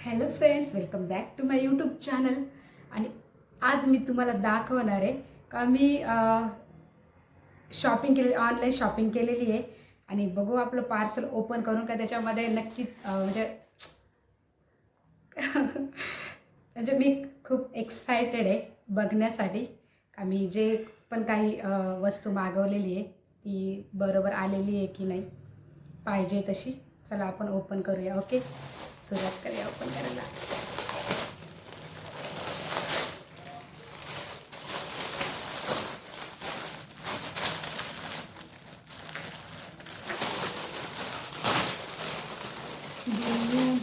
Hello friends welcome back to my YouTube channel आणि आज मी तुम्हाला दाखवणार आहे का मी शॉपिंग केले ऑनलाईन शॉपिंग केलेली आहे. आणि बघू आपलं पार्सल ओपन करून का त्याच्यामध्ये नक्कीच म्हणजे म्हणजे मी खूप एक्सायटेड आहे बघण्यासाठी. का मी जे पण काही वस्तू मागवलेली आहे ती बरोबर आलेली आहे की नाही पाहिजे तशी. चला आपण ओपन करूया ओके सुरुवात करूया ओपन करायला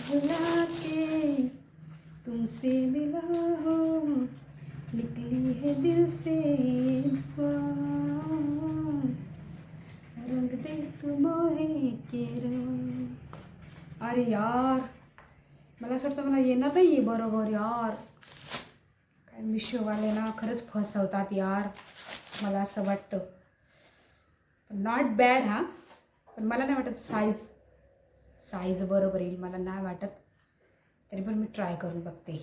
भुला के तुमसे मिला हो, निकली है दिल से। रंग दे तू मोहे के रंग। अरे यार। मला असं वाटतं मला येणार नाही आहे बरोबर यार. काय मिशोवाले ना खरंच फसवतात यार. मला असं वाटतं. नॉट बॅड हा. पण मला नाही वाटत साईज साईज बरोबर येईल मला नाही वाटत. तरी पण मी ट्राय करून बघते.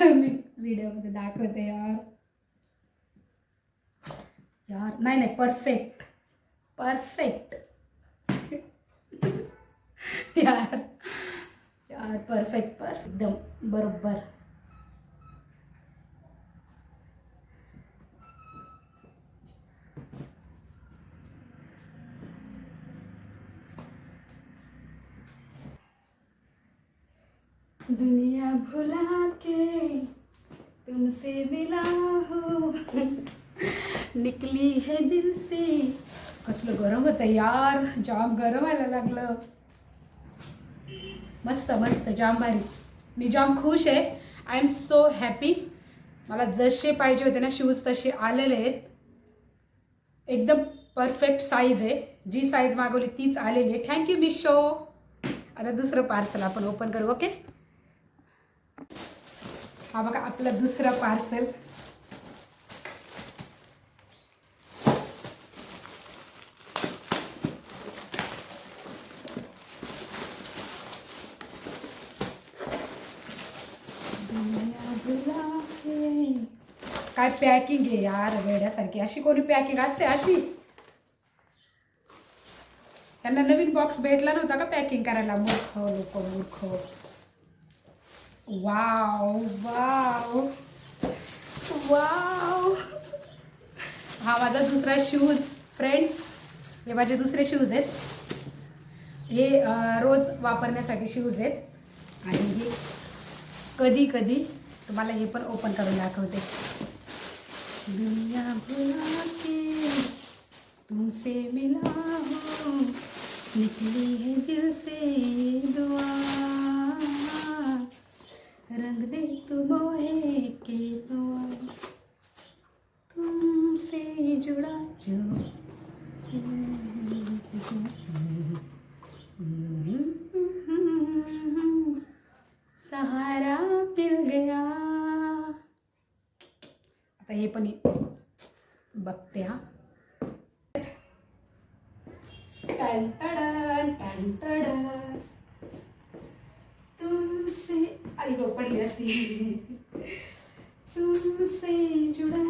मी व्हिडिओमध्ये दाखवते यार. यार नाही नाही परफेक्ट परफेक्ट यार यार परफेक्ट परफेक्ट एकदम बरोबर. दुनिया भुला के तुमसे मिला हो। निकली है दिल से कसलं गरम होतं यार. जाम गरम व्हायला लागलं. मस्त मस्त जाम भारी. मी जाम खुश आहे. आय एम सो हॅपी मला जसे पाहिजे होते ना शूज तसे आलेले आहेत. एकदम परफेक्ट साईज आहे. जी साईज मागवली तीच आलेली आहे. थँक्यू मिशो आता दुसरं पार्सल आपण ओपन करू ओके हा बघा आपलं दुसरं पार्सल काय पॅकिंग आहे यार वेड्यासारखी. अशी कोणी पॅकिंग असते अशी? त्यांना नवीन बॉक्स भेटला नव्हता का पॅकिंग करायला? मूर्ख लोक मूर्ख. वाव वाव वाव हा माझा दुसरा शूज फ्रेंड्स हे माझे दुसरे शूज आहेत. हे रोज वापरण्यासाठी शूज आहेत. आणि हे कधी कधी तुम्हाला हे पण ओपन करून दाखवते. दुनिया भुला के तुमसे मिला हूँ। निकली है दिल से दुआ रंग दे तू मोहे के दुआ तुमसे जुड़ा जो सहारा मिल गया आता हे पण बघते हा. तुमसे आई गो पडली असती. तुमसे जुडा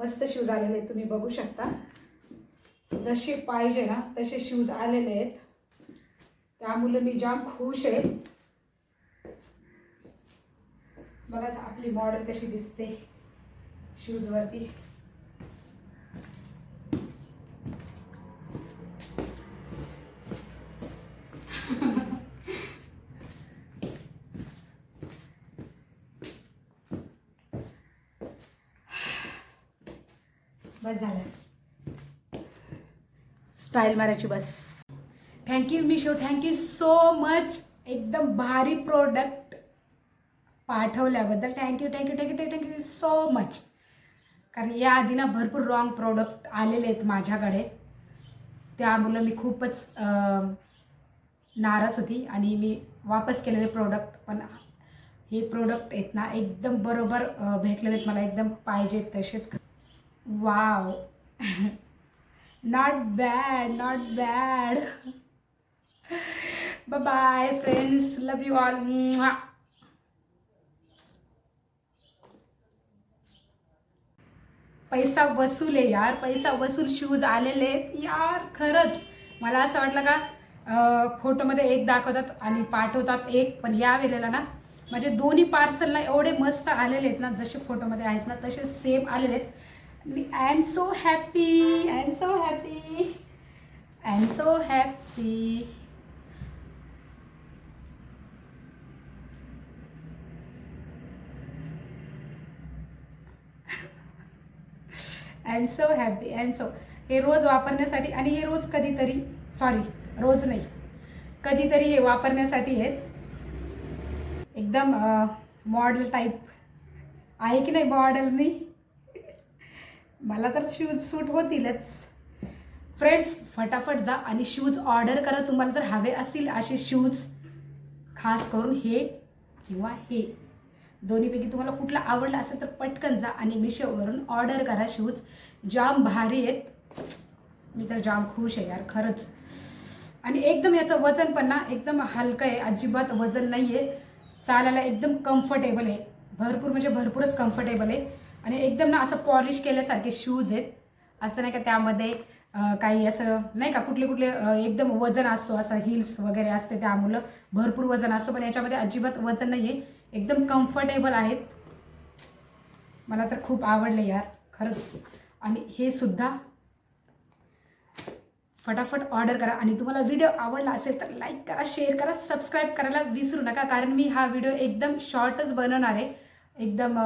मस्त शूज आलेले आहेत तुम्ही बघू शकता. जसे पाहिजे ना तसे शूज आलेले आहेत. त्यामुळे मी जाम खुश आहे. बघा आपली मॉडेल कशी दिसते. शूजवरती बस झालं. स्टाईल मारायची बस. Thank you Meesho thank you so much एकदम भारी प्रोडक्ट पाठवल्याबद्दल thank you thank you thank you thank you thank you so much कारण या आधी ना भरपूर रॉंग प्रोडक्ट आलेले आहेत माझ्याकडे. त्यामुळं मी खूपच नाराज होती आणि मी वापस केलेले प्रोडक्ट पण हे प्रोडक्ट आहेत ना एकदम बरोबर भेटलेले आहेत. मला एकदम पाहिजे तसेच. Wow not bad not bad bye friends love you all पैसा वसूल आहे यार पैसा वसूल शूज आलेले आहेत यार खरंच. मला असं वाटलं का फोटोमध्ये एक दाखवतात आणि पाठवतात एक पण या वेळेला ना म्हणजे दोन्ही पार्सलला एवढे मस्त आलेले आहेत ना जसे फोटोमध्ये आहेत ना तसे सेम आलेले आहेत. I am so happy I am so happy I am so happy and so happy and so हे रोज वापरण्यासाठी आणि हे रोज कधीतरी सॉरी रोज नाही. कधीतरी हे वापरण्यासाठी आहेत एकदम मॉडेल टाईप आहे की नाही मॉडेल मी मला तर शूज सूट होतीलच. फ्रेंड्स फटाफट जा आणि शूज ऑर्डर करा. तुम्हाला जर हवे असतील असे शूज खास करून हे किंवा हे. दोन्हीपैकी तुम्हाला कुठला आवडला असेल तर पटकन जा आणि मिशोवरून ऑर्डर करा शूज. जाम भारी आहेत. मी तर जाम खुश आहे यार खरंच. आणि एकदम याचं वजन पण ना एकदम हलकं आहे. अजिबात वजन नाही आहे चालायला एकदम कम्फर्टेबल आहे. भरपूर म्हणजे भरपूरच कम्फर्टेबल आहे. आणि एकदम ना असं पॉलिश केल्यासारखे शूज आहेत. असं नाही का त्यामध्ये काही असं नाही का कुठले कुठले एकदम वजन असतो असं हिल्स वगैरे असते त्यामुळं भरपूर वजन असतं. पण याच्यामध्ये अजिबात वजन नाही आहे एकदम कम्फर्टेबल आहेत. मला तर खूप आवडले यार खरंच. आणि हे सुद्धा फटाफट ऑर्डर करा. आणि तुम्हाला व्हिडिओ आवडला असेल तर लाईक करा शेअर करा सबस्क्राईब करायला विसरू नका कारण मी हा व्हिडिओ एकदम शॉर्टच बनवणार आहे. एकदम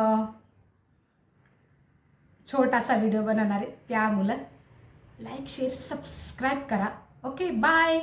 छोटासा व्हिडिओ बनवणार आहे. त्यामुळं लाईक शेअर सबस्क्राईब करा. Okay bye